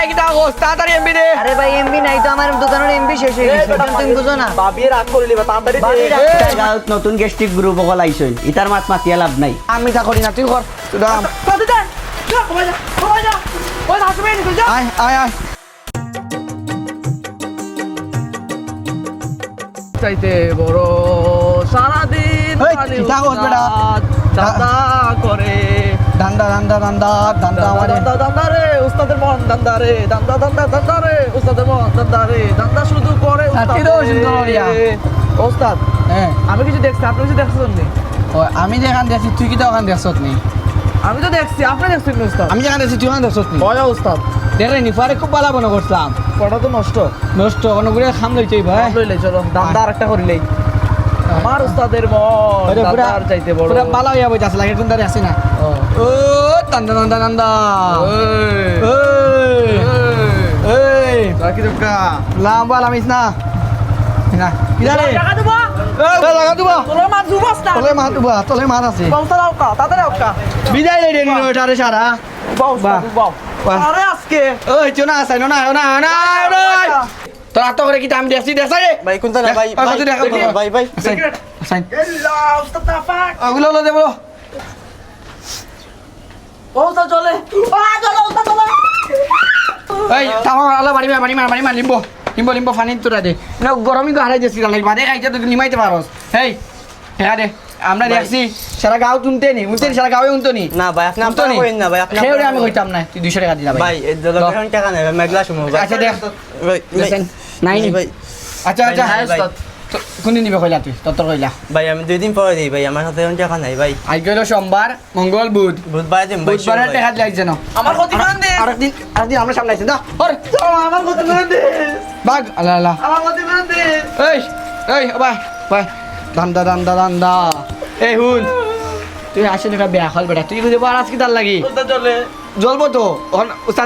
ভাই কিটা গোস তাড়াতাড়ি এমবি দে আরে ভাই এমবি নাই তো আমার দোকানের এমবি শেষ হয়ে গেছে তুমি বুঝো না। ভাবি রাগ করলি বা তাড়াতাড়ি দে। গাঁৱত নতুন গেষ্টিক গ্ৰুপ অকল আহিছিল ইটাৰ মাত মাতিয়া লাভ নাই। আমি তা করি না তুই কর। দাম আয় আয় আয়। চাইতে বড় সারাদিন এই, খালি কিতা কস বেটা? উস্তাদ চাঁদা করে। দান্দা দান্দা দান্দা দান্দা আমারে। দান্দা দান্দা রে। উস্তাদের মন দান্দা রে দান্দা দান্দা দান্দা রে উস্তাদের মন দান্দা রে দান্দা শুধু করে। ওস্তাদ হ্যাঁ। আমি কিছু দেখছি আপনি কিছু দেখছেন নি? আমি যেখান দেখছি তুই কিটা ওখান দেখছত নি? আমি তো দেখছি আপনি দেখছেন নি উস্তাদ? আমি যেখান দেখছি তুই ওখান দেখছত নি? ভয় উস্তাদ? দেখলে নিফারে খুব ভালো মনে করছিলাম। পড়া তো নষ্ট? নষ্ট করে খাম লইতে ভাই। লইলে চলো দান্দা আরেকটা করিলেই আমার উস্তাদের মন দান্দার চাইতে বড়। পুরা ভালো হইয়া বইতাছে লাগে কোন দাঁড়িয়ে আসি না। ও। ও দান্দা দান্দা দান্দা এই, এই এই। এই তোরা কি দোকা লাম্বা লামিস না না কিদারে টাকা দেবো এ লাগা দুবা তোর মাছ দুবাস না তলে মার দুবা তলে মার আছে বংশ রাউকা তাতে রাউকা বিদায় রে রে ওটারে সারা বাউ বাহ। বাউ বাহ। আরে আজকে ওই চুনা আছে না না না না না তোর আত্ম করে কি আমি দেখছি দেখছ রে ভাই কোনটা না ভাই ভাই, কত দেখা বলো? ভাই ভাই সাইন সাইন এল্লা উস্তাদ তাফাক ওগুলো হলো দেবো বংশ চলে আ চলো। উস্তাদ চলো এই তামা আলা বাড়ি মার বাড়ি মার বাড়ি মার লিম্বো লিম্বো লিম্বো ফানি তোরা দে। না গরমই তো হারাই দিয়েছি লাগি বাদে খাইতে তো নিমাইতে পারস হেই হ্যাঁ দে আমরা দেখছি সারা গাঁও তুনতে নি উনতে সারা গাঁওয়ে উনতো নি না ভাই আপনি উনতো আপনারা নি ভাই আপনি খেয়ে আমি কইতাম না তুই দুইশো টাকা দিলা ভাই ভাই এই জলপাইগুড়ি টাকা নেই ভাই মেঘলা সময় আচ্ছা দেখ নাই নি। ভাই আচ্ছা আচ্ছা ভাই, কোনদিন দিবে কইলা তুই? তত্তর কইলা। ভাই আমি দুই দিন পরে দিই ভাই আমার হাতে এখন টাকা নাই ভাই। আজ গেল সোমবার মঙ্গল বুধ। বুধবার দিন ভাই বুধবারের ভাই। টাকা লাগছে না। আমার ক্ষতি দে। আরেকদিন আরেকদিন আমরা সামনে আইছেন দা ওর আমার ক্ষতি দে। বাঘ আল্লাহ আল্লাহ। আমার ক্ষতি দে। এই এই ভাই ভাই দান্দা দান্দা দান্দা। এই হুন তুই আসলে একটা বেয়া হল বেটা। তুই বুঝে পার আজকে তার লাগি? জ্বলবো তো।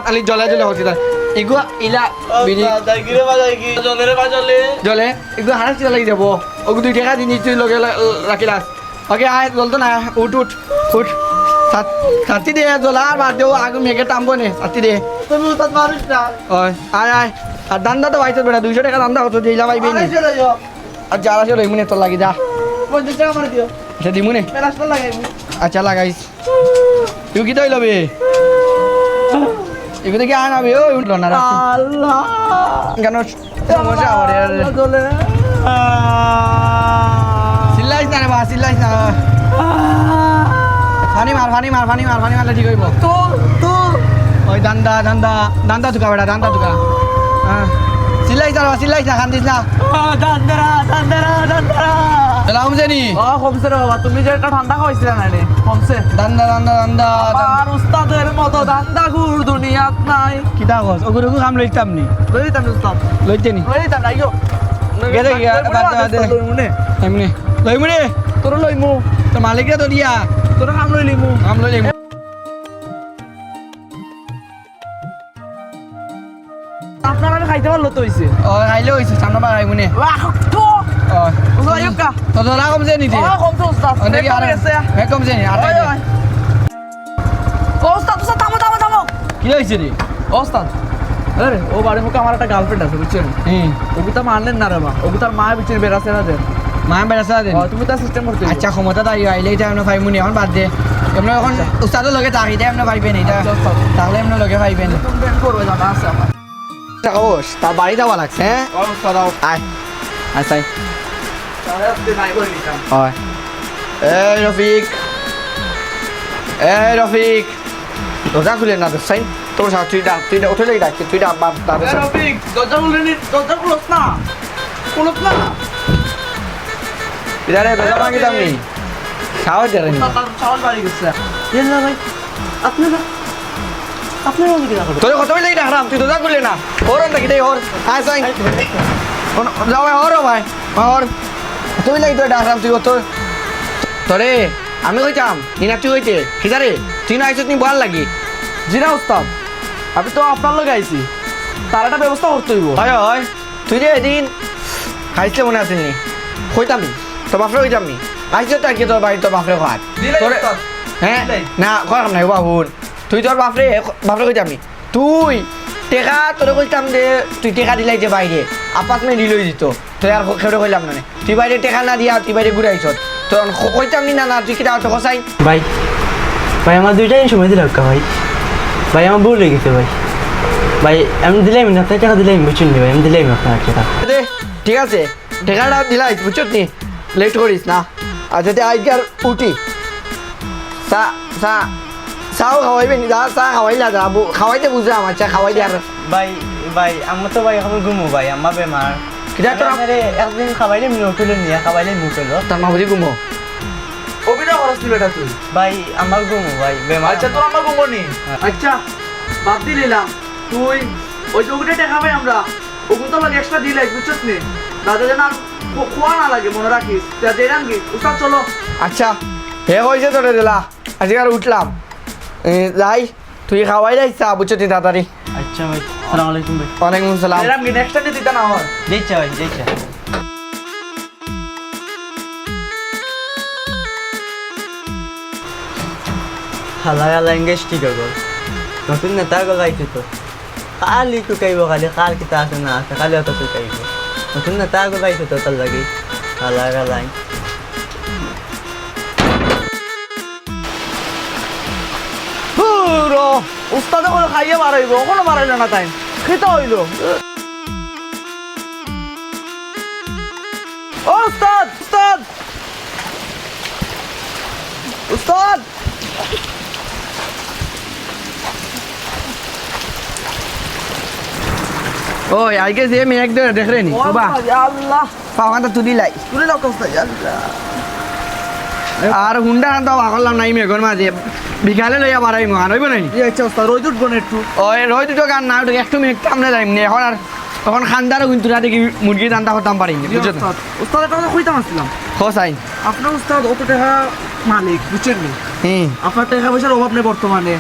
আলী জলে জলে হচ্ছে ইগুয়া ইলা বিনি চলে রে বাজলে জলে ইগুয়া হারাস চিতা লাগি যাব। ওকে দুই টাকা দিন তুই লগে রাখিলাস ওকে আয় জলতো না উঠ উঠ উঠ। সাথী দে জলা আর বাদ দেও আগে মেঘে টানবো নে। সাথী দে। তুমি উস্তাদ মারিস না। ওই আয় আয়। আর দান্দা তো পাইছো বেটা দুইশো টাকা দান্দা হতো দিলা পাইবি নি। আরে চলে যারা সে রইমুনে তোর লাগি যা। পঞ্চাশ টাকা মারি দিও আচ্ছা দিমুনে আচ্ছা লাগাইস তুই কি তৈল বে এগুলো কি আনাবে ওই উঠল না। আল্লাহ। কেন সমস্যা আমার চলে চিল্লাইস না রে বা চিল্লাইস না। ফানি মার ফানি মার ফানি মার ফানি মারলে ঠিক হইব। তো তো। ওই দান্দা দান্দা দান্দা তুকা বেটা দান্দা হ্যাঁ চিল্লাইস না বা, চিল্লাইস না খান্দিস না। দান্দারা দান্দারা দান্দারা কমছে নি ও কমছে রে বাবা তুমি যে একটা ঠান্ডা খাওয়াইছিলে না রে কমছে দান্দা দান্দা দান্দা আর উস্তাদের মতো দান্দা ঘুর দুনিয়াত নাই। কিতা কস? ওগুলো কাম লইতাম নি। লই উস্তাদ। লইতে নি? লই দিতাম নাই গিয়া, বাদ দে, মুনে। এমনি লইমুনে তোর লই মু। তো মালিকরা তো দিয়া। তোর কাম লই লিমু। কাম লইলে আপনারা খাইতে পারল তো হইছে ও আইলে হইছে সামনে বা আইমুনে ও উস্তাদ ইউকা তো ধরা কমছে নিতে ও কমছে উস্তাদ ও দেখি আর গেছে হে কমছে নি আর ও উস্তাদ উস্তাদ থামো থামো থামো কি হইছে রে ও আরে ও বাড়ি মুখে আমার একটা গার্লফ্রেন্ড আছে বুঝছেন হুম ওগু তো মানলেন না রে মা ওগু তার মা বিচের বেরাছে না দেন মা বেড়াসা দেন ও, তুমি তার সিস্টেম করতে আচ্ছা ক্ষমতা তাই আইলে এটা এমন পাইমুনি এখন বাদ দে এমন এখন উস্তাদের লগে তাকি দে এমন পাইবেন এটা। তাহলে এমন লগে পাইবেন তুমি বেন করবে জানা আছে আমার ওস তার বাড়ি যাওয়া লাগছে হ্যাঁ উস্তাদ আয় হয় এই রফিক এই রফিক দরজা খুলে না সাইন তোর সাথে তুই ডাক তুই উঠে লেগে ডাকছি তুই ডাক বাপ তাদের রফিক দরজা খুলে নি দরজা খুলস না খুলস না ইদারে দরজা ভাঙি দামনি সাহস দেয় নি তার চাওয়াল বাড়ি গেছে এর না ভাই তোর কত ডাকলাম তুই দরজা খুলে না ওর নাকি দেই ওর আয় সাইন যাও ভাই ওর ভাই ওর কত লাগি তুই ডাকলাম তুই তোর? তোরে আমি কইতাম নিনা তুই কইতে কিদারে তুই না আইছত তুমি বল লাগি। জি না উস্তাদ আমি তো আপনার লোক আইছি। তার একটা ব্যবস্থা করতে হইব। হয় হয়। তুই যে এদিন খাইছিলে মনে আছে নি। কইতাম নি তোর বাপরে কইতাম নি আইসে তো কি তোর বাড়ি তোর বাপরে দিলাই তোরে হ্যাঁ না করাম নাই বাবুন তুই তোর বাপরে বাপরে কইতাম নি তুই টেকা তোরে কইতাম যে তুই টেকা দিলাই যে বাইরে আপাস মে দিলই দিত। তুই আর খেয়ে কইলাম না তুই বাইরে টেকা না দিয়া তুই বাইরে ঘুরাইছ তোর কইতাম নি না না তুই কিটা হচ্ছে কসাই ভাই ভাই আমার দুইটা দিন সময় দিলাম ভাই। ভাই আমার ভুল হয়ে গেছে ভাই। ভাই আমি দিলাম না আপনার টাকা দিলাম বুঝুন ভাই? আমি দিলাম আপনার টাকা। ঠিক আছে টেকাটা দিলাই বুঝছত নি? লেট করিস না? আর যদি আজকাল উঠি চা চা। চাও খাওয়াইবে নি যা চা খাওয়াইলা যা খাওয়াইতে বুঝলাম আচ্ছা খাওয়াই দিয়ে আর ভাই ভাই আমার তো ভাই এখন ঘুমো ভাই আমার বেমার কিটা তোর একদিন খাবাইলে আমি উঠল নিয়ে খাবাইলে মুখলো তোর মা বুঝি ঘুমো অভিনয় করছিস বেটা তুই ভাই আমার ঘুমো ভাই বেমার আচ্ছা তোর আমার ঘুমনি আচ্ছা বাদ তুই ওই যে ওগুলো আমরা ওগুলো তো লাগে এক্সট্রা দিলাই বুঝছিস নি দাদা যেন আর খোয়া না লাগে মনে রাখিস দেরাম কি উস্তাদ চলো আচ্ছা হে হয়েছে তোরে দিলা আজকে আর উঠলাম যাই তুই খাওয়াই বুঝছ তুই তাড়াতাড়ি। আচ্ছা ভাই সালাম আলাইকুম ভাই। ওয়ালাইকুম সালাম দেরাম কি নেক্সট টাইম দিতে না হয়? যাইছা ভাই যাইছা হালা হালা এঙ্গেজ ঠিক গল নতুন নেতা গল আইছে তো। খালি টুকাইব খালি কার কিতা আছে না আছে খালি অত টুকাইব নতুন নেতা গল আইছে তো তার লাগি। হালা হালাই পুরো উস্তাদে করে খাইয়ে বাড়াইব ওখানে বাড়াইল না তাই। খেতে হইল। ও উস্তাদ উস্তাদ! উস্তাদ! ওই আজকে যে মেয়ে একদম দেখরে নি বাবা আল্লাহ পাওয়াটা তুই দিলাই তুলে দাও উস্তাদ আল্লাহ আর হুন্ডা তো ভাগলাম নাই মেঘর মাঝে। বিকালে লইয়া বাড়াই মহান হইব নাই? এই আচ্ছা উস্তাদ রোজ উঠবো না একটু? ওই রোজ গান না একটু কামলে যাইম নি এখন আর তখন খান্দারও কিন্তু না দেখি মুরগি করতাম পারি কথা কইতাম আসছিলাম। খোসাই আপনার উস্তাদ অত টাকা মালিক বুঝছেন নি? আপনার টাকা পয়সার অভাব নেই বর্তমানে।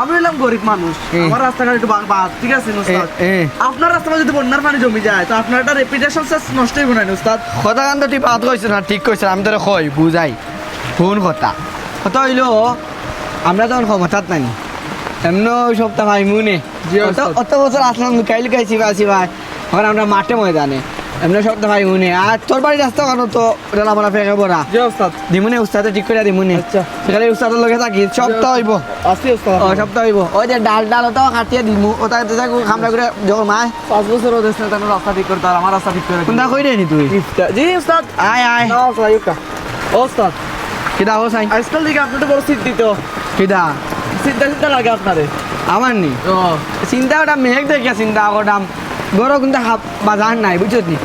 আমি হলাম গরিব মানুষ। আমার রাস্তাঘাট একটু বাদ ঠিক আছে উস্তাদ। আপনার যদি বন্যার পানি জমি যায় তো আপনার একটা রেপুটেশন নষ্ট হইব না উস্তাদ? কথা তো তুই পাত কইছ না ঠিক কইছ আমি তোরে কই বুঝাই। কোন কথা। কথা হইল আমরা তখন ক্ষমতাত নাই। এমন সপ্তাহ ভাই মুনে। অত বছর আসলাম লুকাই লুকাই চিবা চিবা এখন আমরা মাঠে ময়দানে। এমন সপ্তাহ ভাই মুনে। আর তোর বাড়ি রাস্তা কেন? তো রেলা বলা ফেঁকে উস্তাদ দিমুনে উস্তাদে ঠিক করে দিমুনে আচ্ছা। সেখানে উস্তাদের লগে থাকি। সপ্তাহ হইব। আসি উস্তাদ। ও সপ্তাহ হইব। ওই যে ডাল ডাল ওটাও কাটিয়ে দিমু ওটা খামলা করে যখন মায়। পাঁচ বছর ওদের সাথে রাস্তা ঠিক করতে আমার রাস্তা ঠিক করে কোনটা কই নি তুই? জি উস্তাদ। আয় আয়। ও উস্তাদ। কিদা হো সাই। আজকাল দিকে আপনি তো বড় চিন্তিত কিদা চিন্তা চিন্তা লাগে আপনারে। আমার নি? ও। চিন্তা ওটা মেঘ দেখে চিন্তা করতাম গরো কিন্তু হাব বাজার নাই বুঝছ নি?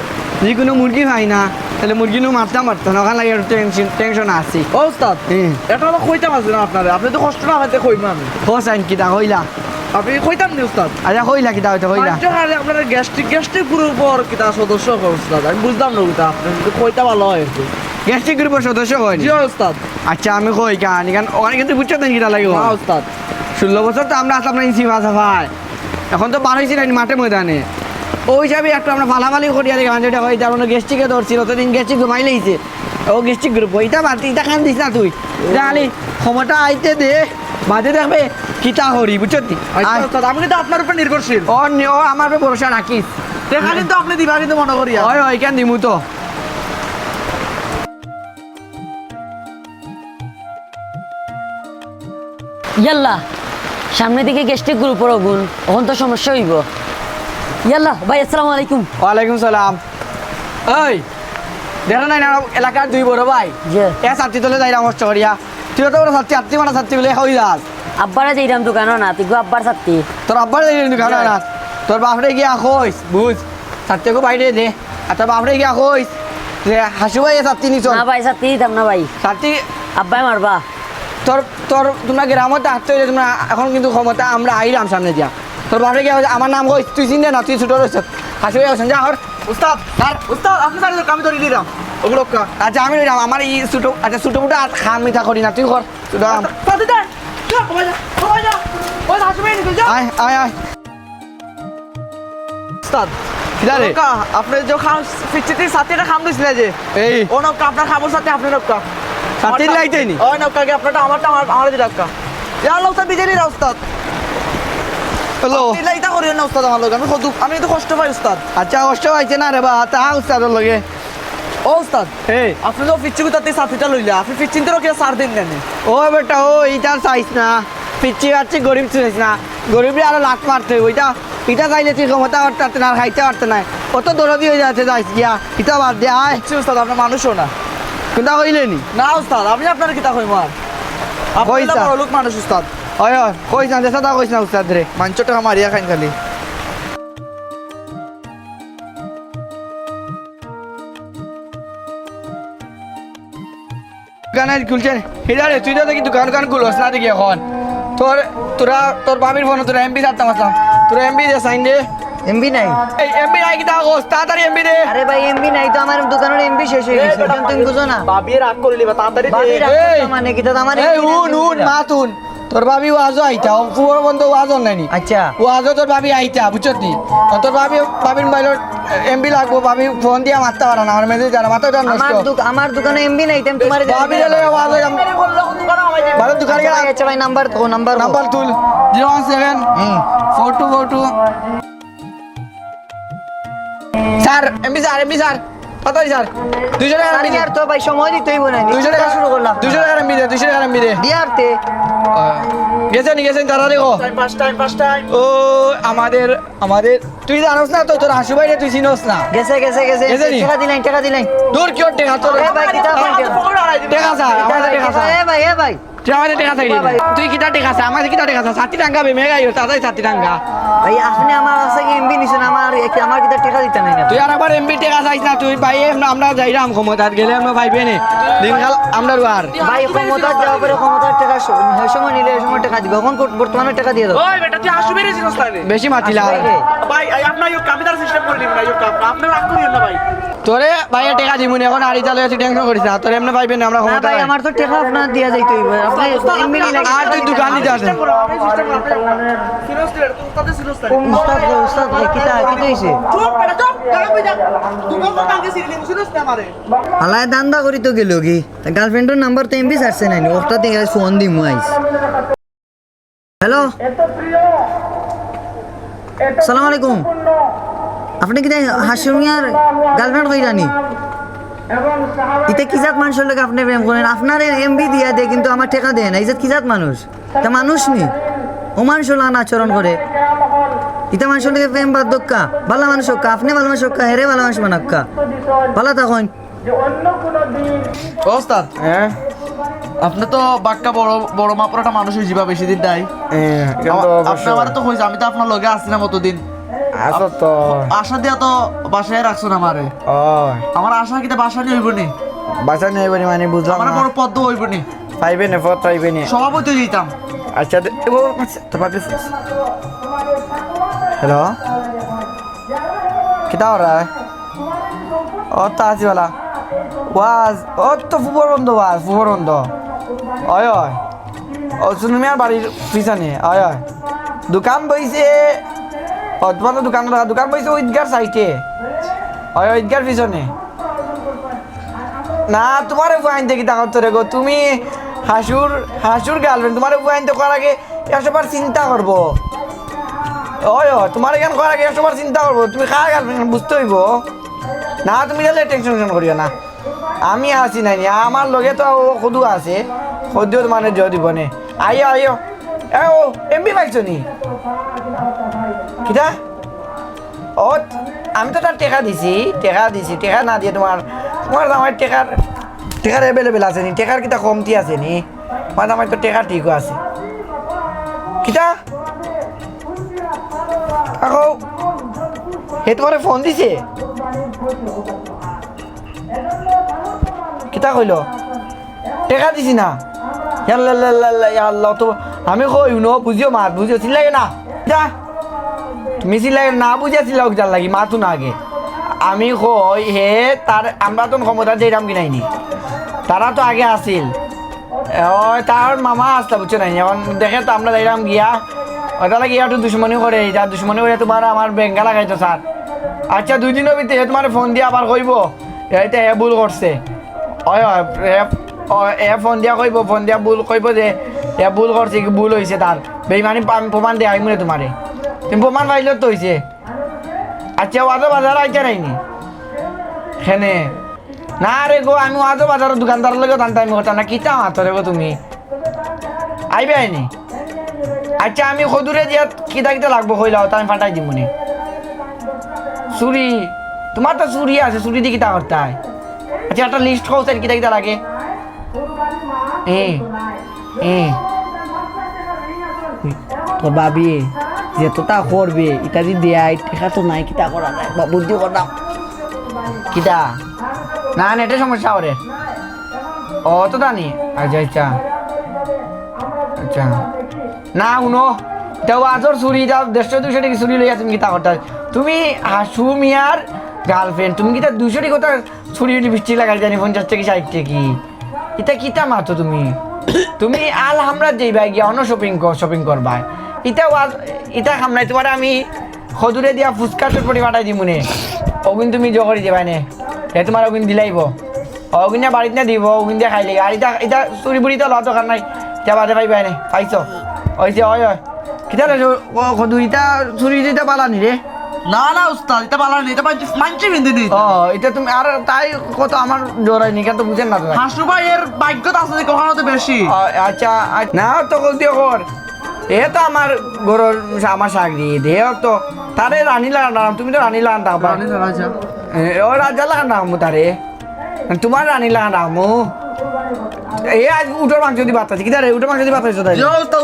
যিকোনো মুরগি পাই না তাহলে মুরগি নো মারতাম মারতাম ওখান লাগে টেনশন টেনশন আসছি ও উস্তাদ এটা তো কইতাম আছে না আপনারে আপনি তো কষ্ট না হইতে কইম আমি। হোসাইন কিতা হইলা আপনি কইতাম নি উস্তাদ আচ্ছা হইলা কিতা হইতা পাঁচ হারে আপনার গ্যাস্ট্রিক গ্যাস্ট্রিক গ্রুপ ওর কিতা সদস্য উস্তাদ আমি বুঝলাম না ওটা আপনি কইতা ভালো হয় একটু গ্যাস্ট্রিক গ্রুপের সদস্য হয়নি? জি উস্তাদ আচ্ছা আমি কই কান? এখান ওখানে কিন্তু বুঝছ না কিতা লাগিব না উস্তাদ ষোলো বছর তো আমরা আসলাম না সিফা সাফাই এখন তো বার হয়েছি না মাঠে ময়দানে। ওই হিসাবে একটু আমরা ফালাফালি করি আর এখানে যেটা হয় তার মানে গ্যাস্ট্রিকে ধরছিল তো দিন গ্যাস্ট্রিক ঘুমাই লেগেছে ও গ্যাস্ট্রিক গ্রুপ ওইটা বাদ খান দিস না তুই। জানি ক্ষমতা আইতে দে বাদে দেখবে কিতা হরি বুঝছ তি? আচ্ছা আমি কিন্তু আপনার উপর নির্ভরশীল। ও আমার ভরসা রাখিস। দেখা কিন্তু আপনি দিবা কিন্তু মনে করি। ওই ওই কেন দিমু তো? ইয়াল্লা সামনের দিকে গেস্টিক গ্রুপের অগুন তখন তো সমস্যা হইব। ইয়াল্লা ভাই আসসালামু আলাইকুম। ওয়ালাইকুম সালাম। ওই দেখো নাই না এলাকার দুই বড় ভাই। যে। এ ছাত্রী তলে যাই রামস্ত করিয়া। তুই তো বড় ছাত্রী আত্মী মানে ছাত্রী বলে হই যাস। আব্বারা যাইরাম দোকানও না তুই আব্বার ছাত্রী। তোর আব্বার যাই কিন্তু খানা না তোর বাপরে গিয়া কইস বুঝ। ছাত্রীকে বাইরে দে। আর তোর বাপরে গিয়া কইস যে হাসু ভাই ছাত্রী নিছ না ভাই ছাত্রী দিতাম না ভাই। ছাত্রী আব্বাই মারবা। তোর তোর তোমরা গ্রামত হাঁটতে হইলে তোমরা এখন কিন্তু ক্ষমতা আমরা আইলাম সামনে দিয়া। তোর বাপরে কি আমার নাম কইস তুই চিনতে না তুই ছোট রয়েছ হাসু বলছেন যা হর। উস্তাদ উস্তাদ আপনি আমি ধরে দিলাম ওগুলো আচ্ছা আমি রইলাম। আমার এই ছোট আচ্ছা ছোট মোটো আর খাম মিঠা করি না। তুই কর। আয় আয় আয়। উস্তাদ আপনি যে খাম ফিক্সিতে সাথে খাম দিছিলেন যে। এই। ও নৌকা আপনার খাবার সাথে আপনি নৌকা হ্যালো। করিও না উস্তাদ আমার লগে। আমি কত আমি তো কষ্ট পাই উস্তাদ আচ্ছা কষ্ট পাইছে না রে বা তা উস্তাদর লগে। ও উস্তাদ এই আপনি তো পিচ্ছি গুতাতে সাথীটা লইলা আপনি পিচ্ছিনতে রকিয়া সার দিন জানি ও বেটা ও এইটা চাইছ না। পিচ্ছি পাচ্ছি গরিব চাইছ না। গরিবরে আরও লাট মারতে হইব। এটা চাইলে তুই ক্ষমতা করতে না খাইতে পারতে না অত দরদি হয়ে যাচ্ছে যাইছ গিয়া। এটা বাদ দে আয়। উস্তাদ আপনার মানুষও না। কিন্তু হইলে নি? না উস্তাদ আমি আপনার কিতা কইম আর? আপনি বড় লোক মানুষ উস্তাদ। হয় হয় কইস না দেশা তা না উস্তাদ রে। মাঞ্চ মারিয়া খাইন খালি। দোকান খুলছে হিদারে তুই তো দেখি দোকান দোকান খুলস না দেখি এখন। তোর তোরা তোর বাবির ফোন তোরা এমবি ছাড়তাম আসলাম। তোরা এমবি দে সাইন দে। এমবি নাই? এই এমবি নাই কিটা কস? তাড়াতাড়ি এমবি দে। আরে ভাই এমবি নাই তো আমার দোকানের এমবি শেষ হয়ে গেছে। তুমি বুঝো না। বাবি রাগ করে লিবা তাড়াতাড়ি দে। এই। মানে কিটা আমার এই উন উন মাতুন। তোর ভাবি আজো আইতা। পুরো বন্ধু ওয়াজ নাই আচ্ছা। ওয়াজ তোর ভাবি আইতা বুঝছত নি? তোর ভাবি ভাবির মোবাইল এমবি লাগবো ভাবি ফোন দিয়া মারতে পারে না আমার মেসেজ জানা মাথা জানা আমার আমার দোকানে এমবি নাই তেম তোমার ভাবি লে ওয়াজ আইতাম। ভালো দোকানে গেছে আচ্ছা ভাই নাম্বার তো নাম্বার নাম্বার তুল। 017 4242 sir MB sir MB sir তাড়াতাড়ি স্যার। দুইশো টাকা এমবি আর তো ভাই সময় দিতেই বলে না দুইশো টাকা শুরু করলাম। দুইশো টাকা এমবি দে দুইশো টাকা এমবি দে। দিয়ারতে গেছেন গেছেন তাড়াতাড়ি গো ফার্স্ট টাইম ফার্স্ট টাইম ও আমাদের আমাদের তুই জানোস না তো তোর হাসু তুই চিনোস না। গেছে গেছে গেছে? টাকা দিলেন টাকা দিলেন। দূর কি ওর টেকা তোর ভাই, কিতা স্যার আমাদের টেকা স্যার। এ ভাই এ ভাই। তুই আমাদের টেকা চাই তুই কিটা টেকা স্যার আমাদের কিটা টেকা স্যার সাতি টাঙ্গা বে মেগাই তাড়াতাড়ি সাতি টাঙ্গা। ভাই আপনি আমার কাছে কি এমবি নিছেন? আমার আমার কিটা টাকা দিতে নাই না? তুই আর আবার এমবি টেকা চাইছ না তুই ভাই আমরা যাইরাম ক্ষমতাত গেলে আমরা ভাইবে নে। দিনকাল আমরা আর ভাই ক্ষমতা যাওয়া পরে ক্ষমতার টাকা সময় নিলে এই সময় টাকা দিবে। এখন বর্তমানে টাকা দিয়ে দাও। ওই বেটা তুই আসু বেরিয়েছিস বেশি মাতিলা। ভাই আপনার কামিদার সিস্টেম করে দিন ভাই ইউ রাগ করিয়েন না ভাই। তোরে ভাইয়া টেকা দিমুনি এখন আড়ি চালে তুই টেনশন করিস না। তোর এমনি ভাইবে না আমরা ক্ষমতা ভাই আমার তো টাকা আপনার দিয়া যাইতে আর তুই দোকান দিতে আসেন ভাই, ভাই আলায় দান্দা করি তো গেল কি? গার্লফ্রেন্ডের নাম্বার তো এমবি ছাড়ছে নাই ওটা থেকে ফোন দি মুয়াইস হ্যালো সালাম আলাইকুম। আপনি কি হাসুর মিয়ার গার্লফ্রেন্ড কই জানি ইতে কি জাত মানুষের লোক আপনি প্রেম করেন? আপনার এমবি দিয়া দেয় কিন্তু আমার টেকা দেয় না। ইজাত কি জাত মানুষ? তা মানুষ নি? ও মানুষ লান আচরণ করে। ইতা মানুষের লোকে প্রেম বাদ দক্কা। ভালো মানুষ হোক্কা আপনি ভালো মানুষ হোক্কা হেরে ভালো মানুষ বানাক্কা ভালো তখন ওস্তাদ হ্যাঁ? আপনি তো বাক্কা বড় বড় মাপড়াটা মানুষ হয়ে যাবা বেশি দিন নাই আপনি আমার তো কইছে আমি তো আপনার লগে আসছিলাম অতদিন। আসো তো। আশা দিয়া তো বাসায় রাখছো না আমারে। ও আমার আশা কিটা বাসা নিয়ে হইব নি বাসা নেই বলি মানে বুঝলাম আমার বড় পদ্ম হইব নি পাইবে না পথ পাইবে না সভাপতি যেতাম আচ্ছা আচ্ছা, তোর হ্যালো কিতা ওরা ও তা বলা। ওয়াজ ও তো ফুবর বন্ধ ওয়াজ ফুবর বন্ধ। অয় অয়। ও সুনুমিয়ার বাড়ির পিছনে। অয় অয়। দোকান বইছে। ও তোমার তো দোকান দোকান বইছে ঈদগার সাইটে অয়, ঈদগার পিছনে। না তোমার ফাইন দেখি তাকর তোরে গো। তুমি হাসুর হাসুর গার্লফ্রেন্ড তোমার ফাইন তো করার আগে একশোবার চিন্তা করব ওই ওই তোমার এখান করার আগে একশোবার চিন্তা করব তুমি খাওয়া গার্লফ্রেন্ড বুঝতে হইব। না তুমি গেলে টেনশন করিও না। আমি আছি নাই আমার লগে তো ও সদু আছে। সদুও মানে জয় দিব নে আইও এ ও এমবি পাইছো নি? কিটা ও আমি তো তার টেকা দিছি টেকা দিছি, টেকা না দিয়ে তোমার তোমার আমার টেকার টেকার এভেলেবেল আছে নি? টেকার কিটা কমতি আছে নি? তোমার আমার তো টেকা ঠিকও আছে। কিটা আকৌ সেই তোমার ফোন দিছে। কিতা কইল? টেকা দিছি না। আল্লাহ তো আমি কই ন বুঝিও মাত বুঝিও চিল্লাই না। যা তুমি চিল্লাই না চিল্লাও যার লাগি মাতো না আগে। আমি কই, হে, তার, আমরা তো ক্ষমতা যেরাম কি নাইনি তারা তো আগে আসিল তার মামা আসলা, বুঝছ নাই? এখন দেখে তো আমরা যাইরাম গিয়া ওটা লাগে একটু দুশ্মনী করে যা দুশ্মনী করে তোমার আমার বেঙ্গা লাগাইতো, স্যার। আচ্ছা দুই দিনের ভিতরে তোমার ফোন দিয়ে আবার কইব? এইটা এ ভুল করছে। হয় হয় এ- ফোন দিয়া কইব ফোন দিয়া ভুল কইব যে, এ ভুল করছে কি, ভুল হয়েছে তার। বেইমানি প্রমাণ দিয়ে আইমুনে তোমারে। তুমি প্রমাণ পাইলে তো হয়েছে আচ্ছা ওয়াজো বাজার আইতে নাইনি। হেনে। না রে গো, আমি ওয়াজো বাজারের দোকানদারের লগে জানতাম আমি কথা। না, কিতা হাতরে গো তুমি? আইবে আইনি? আচ্ছা আমি সদূরে দিয়া কিতা কিতা লাগবো কইলাও তা আমি ফাটাই দিমুনি চুরি তোমার তো চুরি আছে চুরি দিয়ে কিতা করতে আচ্ছা একটা লিস্ট কৌছেন কিতা কিতা লাগে। এ এ। তো ভাবি যে তোতা করবে এটা যদি দেয় টেকা তো নাই, কিতা করা যায় বা বুদ্ধি কিতা? না না এটা সমস্যা ওরে। ও তো আচ্ছা আচ্ছা। আচ্ছা। না তেও আজর চুরি দেড়শো দুশো টাকা চুরি লইয়া তুমি কিতা করতে তুমি হাসু মিয়ার গার্লফ্রেন্ড তুমি কিতা দুশো টাকা কথা চুরি বৃষ্টি লাগাই জানি পঞ্চাশ থেকে ষাট টাকি? ইতা কিতা মাতো তুমি? তুমি আল হামরা যাইবা, গিয়া অন্য শপিং শপিং করবা ইটা ওয়াজ ইটা হামরাই তোমার আমি সদূরে দিয়া ফুচকা চটপটি পাঠাই দিম মনে। অগুন তুমি জো করে দিবা নে এ তোমার অগুন দিলাইব অগুন বাড়িত না দিব অগুন দিয়ে খাইলে আর ইটা ইটা চুরি বুড়ি তো লওয়া দরকার নাই। ইটা বাদে পাইবা নে পাইছ? ওইছে হয় হয়। কিতা রে সদু ইটা চুরি দিতে পালানি রে না না উস্তাদ এটা ভালো নেই এটা মানছি বিন্দু দিই ও এটা তুমি আর তাই কত আমার জোরাই নি? কেন বুঝেন না হাসু ভাই এর ভাগ্যত আছে কখনো তো বেশি আচ্ছা না তো কলতি কর এ তো আমার গরুর আমার চাকরি দে তো তারে রানী লাগান রাম তুমি তো রানী লাগান ও রাজা লাগান রামু তারে। তোমার রানী লাগান রামু এ আজ উটোর মাংস দি বাতাছি কি তারে? উটোর মাংস দি বাতাইছো তাই।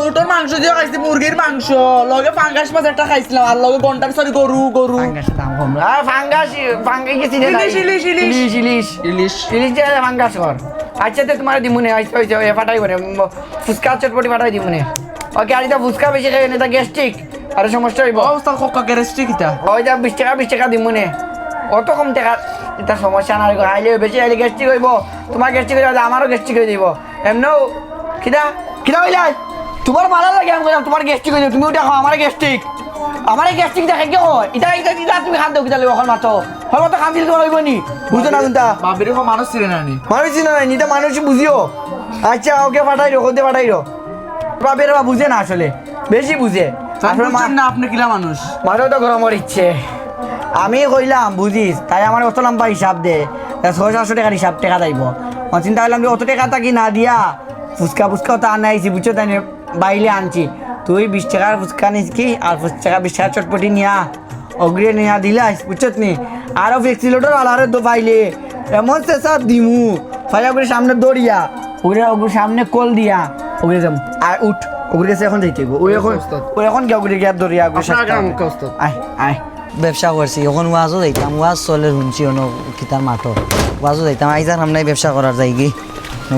উটোর মাংস দিয়ে খাইছি মুরগির মাংস। লগে ফাঙ্গাস মাছ একটা খাইছিলাম আর লগে ঘণ্টার সরি গরু গরু। ফাঙ্গাস দাম কম। আর ফাঙ্গাস ফাঙ্গাস কি চিনে ইলিশ, ইলিশ, ইলিশ। ইলিশ ইলিশ। ইলিশ। দিয়ে ফাঙ্গাস কর। আচ্ছা তো তোমার দিমুনে হয়েছে এ ফাটাই করে চটপটি ফাটাই দিমুনে ওকে আর এটা ফুচকা বেশি খাই না গ্যাস্ট্রিক আর সমস্যা হইব। ও উস্তাদ খোকা গ্যারেস্টি কিটা ওই যা বিশ টাকা বিশ টাকা দিমুনে অত কম টাকা? এটা সমস্যা না আইলে বেশি আইলে গ্যাস্ট্রিক হইব। তোমার গ্যাস্ট্রিক হইব আমারও গ্যাস্ট্রিক হয়ে যাব। এমনও? কিনা কিনা হইলে তোমার ভালো লাগে আমি কইলাম তোমার গ্যাস্ট্রিক হয়ে তুমি ওটা খাও আমার গ্যাস্ট্রিক আমার গ্যাস্ট্রিক দেখে কি হয়? এটা এটা এটা তুমি খান দেও কিতা লইব এখন মাত্র। হয় মাত্র খান দিলে তোমার হইব নি। বুঝছ না কোনটা বাবির মানুষ ছিলেন না মানুষ না নিতে মানুষ বুঝিও। আচ্ছা ওকে পাঠাই রো ওকে পাঠাই রো বাবের বা বুঝে না আসলে বেশি বুঝে। আসলে না আপনি কিলা মানুষ। মারও তো গরমের ইচ্ছে আমি কইলাম বুঝিস? তাই আমার অত লম্বা হিসাব দে। ছয় সাতশো টাকার হিসাব টাকা যাইব আমি চিন্তা করলাম যে অত টাকা তাকি না দিয়া ফুচকা ফুচকাও তা আনাইছি বুঝছ? তাই বাইলে আনছি। তুই বিশ টাকার ফুচকা নিস কি? আর ফুচ টাকা বিশ টাকার চটপটি নিয়া অগ্রিয়ে নিয়া দিলাস বুঝছত নি? আরও ফ্লেক্সিলোটার আলারে তো পাইলে এমন চেষ্টা দিমু। ফাইয়া করে সামনে দৌড়িয়া ওগুলো ওগুলো সামনে কল দিয়া। ওগুলো যাম। আর উঠ। ওগুলো কাছে এখন যাইতে ওই এখন ওই এখন গিয়ে ওগুলো গিয়া ধরি ওগুলো আয় আয়। ব্যবসা করছি এখন ওয়াজও যাইতাম। ওয়াজ চলে শুনছি অন কিতার মাঠো ওয়াজও যাইতাম আইজার সামনে ব্যবসা করার যাই কি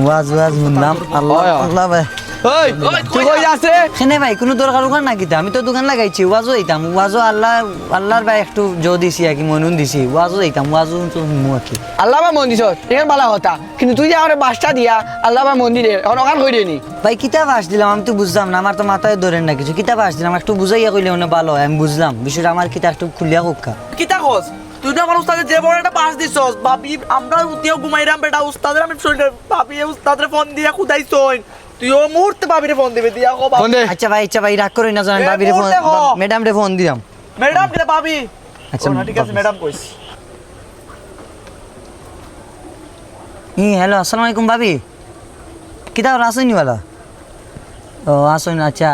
ওয়াজ ওয়াজ শুনলাম আল্লাহ। আল্লাহ ভাই ওই তুই কই যাচ্ছে? সেনে ভাই কোনো দরকার ওখান না কিতা আমি তো দোকান লাগাইছি ওয়াজও ওয়াজও আল্লাহ আল্লাহর ভাই একটু জো দিছি আর কি মনুন দিছি ওয়াজও ওয়াজও তো আর কি। আল্লাহ বা মন্দির এখানে বালা কথা কিন্তু তুই যে আমার বাসটা দিয়া আল্লাহ বা মন্দিরে এখন ওখান কই নি? ভাই কিতাব আস দিলাম আমি তো বুঝলাম না আমার তো মাথায় ধরেন না কিছু। কিতাব আস দিলাম একটু বুঝাইয়া কইলে মনে ভালো হয় আমি বুঝলাম। বিষয়টা আমার কিতা একটু খুলিয়া কোকা কিতা খোঁজ তুই তো আমার উস্তাদের যে বড় একটা পাস দিছস বাবি আমরা উতিও ঘুমাইরাম বেটা উস্তাদের আমি শুনে বাবি উস্তাদের ফোন দিয়া খুদাইছইন তুই ও মুহূর্তে বাবিরে ফোন দিবি দিয়া কো বাবি। আচ্ছা ভাই আচ্ছা ভাই রাগ করি না জানেন এ, ভাবিরে ফোন ম্যাডাম রে ফোন দিলাম। ম্যাডাম কিটা বাবি। আচ্ছা, ঠিক আছে ম্যাডাম কইছি। ই হ্যালো আসসালামু আলাইকুম ভাবি কিতা আসুন ওয়ালা ও আসুন আচ্ছা।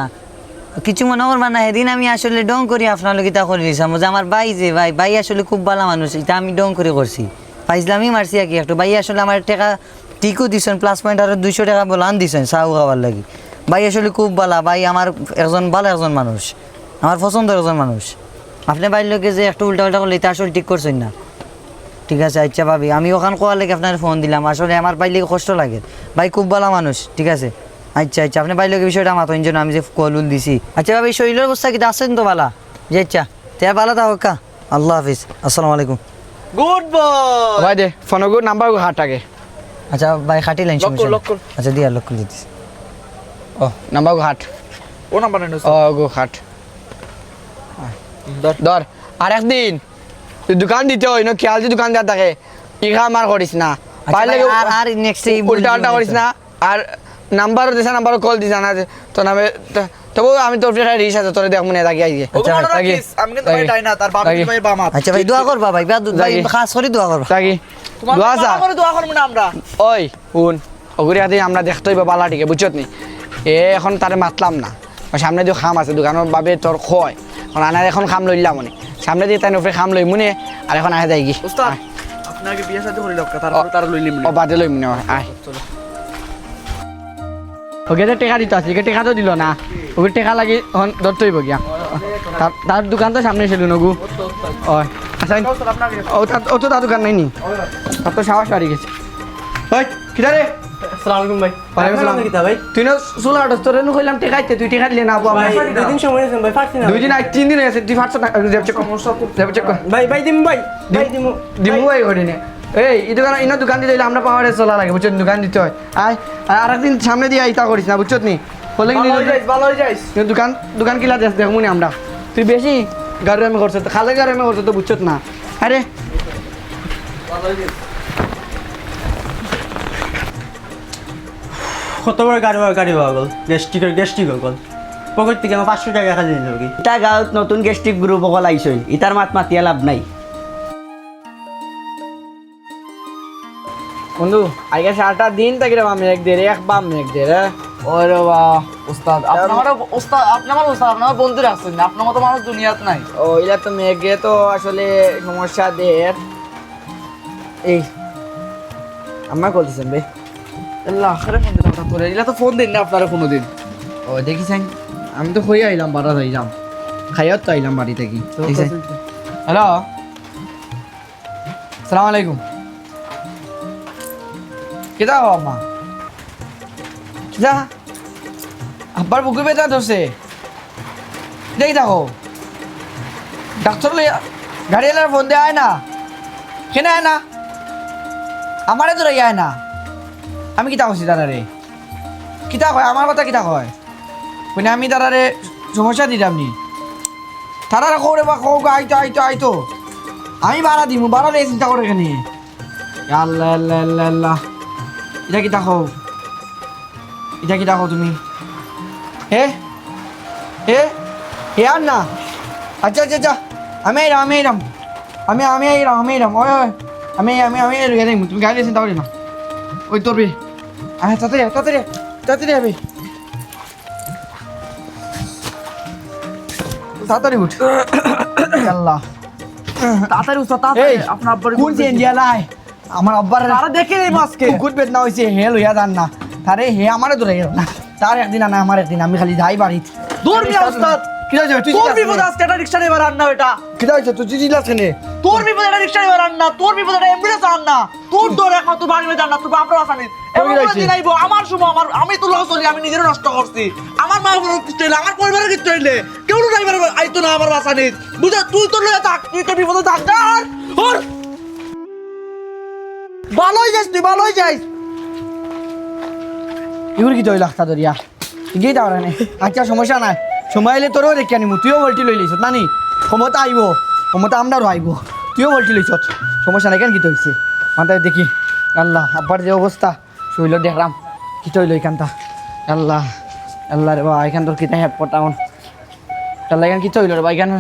কিছু মনে করবা না সেদিন আমি আসলে ডং করি আপনার কিতা করে দিয়েছিলাম যে আমার ভাই যে ভাই ভাই আসলে খুব ভালো মানুষ এটা আমি ডং করে করছি। পাইছিলামই মারছি আর কি একটু। ভাই আসলে আমার টাকা টিকও দিছেন প্লাস পয়েন্ট আরও দুইশো টাকা বলান দিছেন চাউ খাবার লাগি। ভাই আসলে খুব ভালো ভাই আমার একজন ভালো একজন মানুষ। আমার পছন্দের একজন মানুষ। আপনি বাইর লোকে যে একটু উল্টা উল্টা করলে এটা আসলে ঠিক করছেন না? ঠিক আছে আচ্ছা ভাবি আমি ওখান কোয়া লেগে আপনার ফোন দিলাম। আসলে আমার বাইর লেগে কষ্ট লাগে। ভাই খুব ভালো মানুষ ঠিক আছে? আচ্ছা আচ্ছা আপনি বাইর লোকের বিষয়টা মাতন জন্য আমি যে কলুল দিছি। আচ্ছা ভাবি শরীরের অবস্থা কি আছেন তো ভালা যে আচ্ছা তে ভালো থাকো কা। আল্লাহ হাফিজ আসসালামু আলাইকুম। গুড বয় ভাই দে ফোন গুড নাম্বার গো হাটাকে আচ্ছা ভাই খাটি লাইন আচ্ছা দিয়া ও নাম্বার হাট। ও নাম্বার ও গো ধর। ধর আর একদিন তুই দোকান দিতে হয় না খেয়াল যে দোকান দেওয়া থাকে করিস না। আচ্ছা পারলে আর নেক্সট উল্টা আল্টা করিস না। আর নাম্বারও দিছে নাম্বারও কল দিছে না তো নামে তবু আমি তোর ফিরে রিস আছে তোরে দেখ মনে থাকি আইগে মনে আমি কিন্তু ভাই ডাই না তার বাবা ভাই বাম আচ্ছা ভাই দোয়া করবা ভাই খাস করে দোয়া করবা। থাকি দোয়া করব না আমরা। ওই শুন ওগুলি হাতে আমরা দেখতে হইব বালাটিকে বুঝছত নি? এ এখন তারে মাতলাম না। সামনে দিয়ে খাম আছে দোকানের বাবে তোর খয় এখন আনার এখন খাম লইলাম মনে সামনে দিয়ে তাই খাম লই মনে আর এখন আহে যাই কি আপনাকে বিয়ে শাদী করে লোক তারপর তার লইলি ও বাদে লই মনে আয় ওকে তো টেকা দিত আছে টেকা তো দিল না। ওকে টেকা লাগি এখন ধরতে হইব গিয়া। তার- দোকান তো সামনে ছিল নগু। ওই ও তো তার দোকান নাই নি তার তো সাহস বাড়ি গেছে। ওই কিটা রে? আসসালামু ভাই। ওয়ালাইকুম আসসালাম। কিতা ভাই? তুই না সুলা আটস তোর নু কইলাম টেকাইতে তুই টেকা দিলে না আবু ভাই দুই দিন সময় আছে ভাই পারছি না। দুই দিন আজ তিন দিন হয়েছে তুই ফাটছ না দেব চেক দেব চেক ভাই ভাই দিম ভাই ভাই দিমু। দিমু ভাই। ওরে নে এই এই দোকান ইনো দোকান দিলে আমরা পাওয়ারে চলা লাগে বুঝছ দোকান দিতে হয়। আয় আর একদিন সামনে দিয়ে আইতা করিস না বুঝছত নি? বলে কি ভালো যাইস ভালো যাইস। কিন্তু দোকান দোকান কিলা দেখ আমরা। তুই বেশি গাড়ি আমি করছ খালে গাড়ি আমি করছ তো বুঝছত না। আরে। কত বড় গাড়ি গাড়ি পাগল গ্যাস্ট্রিকের গ্যাস্ট্রিক গল পকেট থেকে আমার পাঁচশো টাকা খালি নিল কি? ইটা গাঁৱত নতুন গেষ্টিক গ্ৰুপ অকল আহিছিল ইটাৰ মাত মাতিয়া লাভ নাই। বন্ধু আগে সারাটা দিন তাকি রে আমি এক দের এক বাম এক দের ওরে বাহ উস্তাদ আপনার উস্তাদ আপনি আমার উস্তাদ আপনার বন্ধুরা আছেন আপনার মতো মানুষ দুনিয়াত নাই। ও ইলা তো মেঘে তো আসলে সমস্যা দের এই আমার বলতেছেন আখরে ফোন দিলাম না তোরে। এগুলা তো ফোন দিন না আপনারা কোনোদিন। ও দেখিছেন? আমি তো হয়ে আইলাম বাড়া যাইলাম। খাইয়াত তো আইলাম বাড়ি থেকে। হ্যালো? সালাম আলাইকুম। কেদা হো কেদা আব্বার বুকে বেদা ধরছে। দেখি দেখো। ডাক্তার গাড়ি এলার ফোন দিয়ে আয় না। কেন আয় না? আমারে তো আয় না। আমি কিতা করছি দাদা রে কিতা কয়? আমার কথা কিতা কয়? মানে আমি তারারে সমস্যা দিতাম নি তারা কৌরে বা কৌ আইতো আইতো আইতো। আমি ভাড়া দিব ভাড়া লিয়ে চিন্তা করে এখানে আল্লাহ আল্লাহ আল্লাহ আল্লাহ। এটা কি এটা কি দেখো তুমি? হে? হে? হে আর না আচ্ছা আচ্ছা আচ্ছা। আমি এরাম আমি এরাম। আমি আমি এরাম আমি এরাম। ওই ওই। আমি আমি আমি দেব তুমি গাড়ি চিন্তা করি না। ওই তোর বে আয় তাড়াতাড়ি তাড়াতাড়ি তাড়াতাড়ি হবে তাড়াতাড়ি উঠ। আল্লাহ। তাড়াতাড়ি এই তাড়াতাড়ি। আপনার আব্বার কোন লাই? আমার আব্বার তারা দেখে নেই মাসকে কুকুর বেদনা হয়েছে হে লইয়া যান না। তারে হে আমারে ধরে গেল না। তার একদিন আনা আমার একদিন। আমি খালি যাই বাড়ি দূর মিয়া উস্তাদ কি হয়েছে? তুই তোর বিপদ আজকে একটা রিক্সা নেবার আন্না এটা কি হয়েছে? তুই চিচিলাস কেনে তোর বিপদ একটা রিক্সা নেবার আন্না তোর বিপদ একটা অ্যাম্বুলেন্স আন্না তোর তোর এখন তোর বাড়ি তোর বাপরা আসানি এমন আমার সময় আমার আমি তো লস হলি আমি নিজের নষ্ট করছি। আমার মা বাবার কিছু হইলে আমার পরিবারের কিছু হইলে কেউ ড্রাইভার আইতো না আমার বাসা নিত বুঝা তুই তোর লয়ে থাক তুই তোর বিপদে থাক। যা আর ওর ভালোই যাইস তুই ভালোই যাইস এগুলো কি তৈরি লাগতা দরিয়া। গিয়ে দাও রে আচ্ছা সমস্যা নাই। সময় এলে তোরও দেখি আনিমু। তুইও ভল্টি লই লইছত নানি, ক্ষমতা আইব ক্ষমতা আমরাও আইব তুইও ভল্টি লইছত সমস্যা নাই কেন কি তৈছে মাথায় দেখি। আল্লাহ আব্বার যে অবস্থা শৈল দেখলাম কি তৈল এখানটা আল্লাহ আল্লাহ রে বা এখান তোর কিতা হেপ পটাউন আল্লাহ এখান কি তৈল রে বা এখান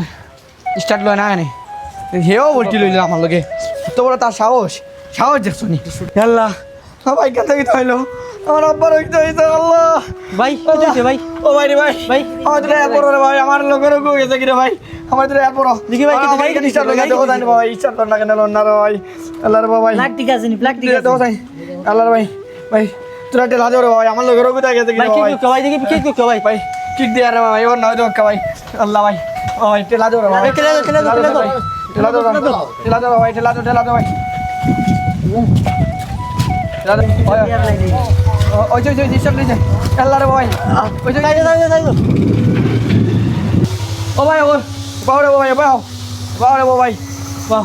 স্টার্ট লয় না এখানে হেও ভল্টি লইল আমার লগে। এত বড় তার সাহস। সাহস দেখছ নি। আল্লাহ। বাবা এখান থেকে তৈলো আমার আব্বার হইতে হইতে আল্লাহ ভাই কি ভাই ও ভাই রে ভাই ভাই। আমার তো রে ভাই আমার লোকের গো গেছে কি রে ভাই আমার তো দেখি ভাই, ভাই, ইচ্ছা লাগে দেখো জানি ভাই ইচ্ছা না কেন না রে ভাই ভাই ঠিক আছে নি ঠিক আছে দেখো জানি ভাই ভাই তোরা টেলা দে রে ভাই আমার লোকের গো গেছে কি ভাই রে কি ভাই দেখি কি কো ভাই ভাই কিক দিয়ে রে ভাই ওর নয় দোকা ভাই আল্লাহ ভাই ও ভাই টেলা দে রে ভাই ভাই, টেলা দাও, টেলা দাও, টেলা দাও। টেলা দে টেলা দে ভাই টেলা দে টেলা দে ভাই টেলা দে ওই ওই ওই ওই ডিস্টার্ব নিছে আল্লাহ রে ভাই ওই ওই যাই যাই যাই ও ভাই ও বাও রে ভাই বাও বাও রে ভাই বাও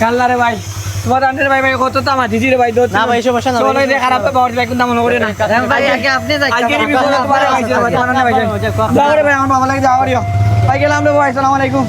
কাল্লা রে ভাই তোমার আন্ডার ভাই ভাই কত তামা দিদি রে ভাই না ভাই, সমস্যা না, ভাই। রে খারাপ তো বাও রে কোন দাম করে না ভাই আগে আপনি যাই আজকে বিপদ তোমার আইছে ভাই তোমার না ভাই যাও রে ভাই আমার বাবা লাগে যাও রে ভাই গেলাম রে ভাই আসসালামু আলাইকুম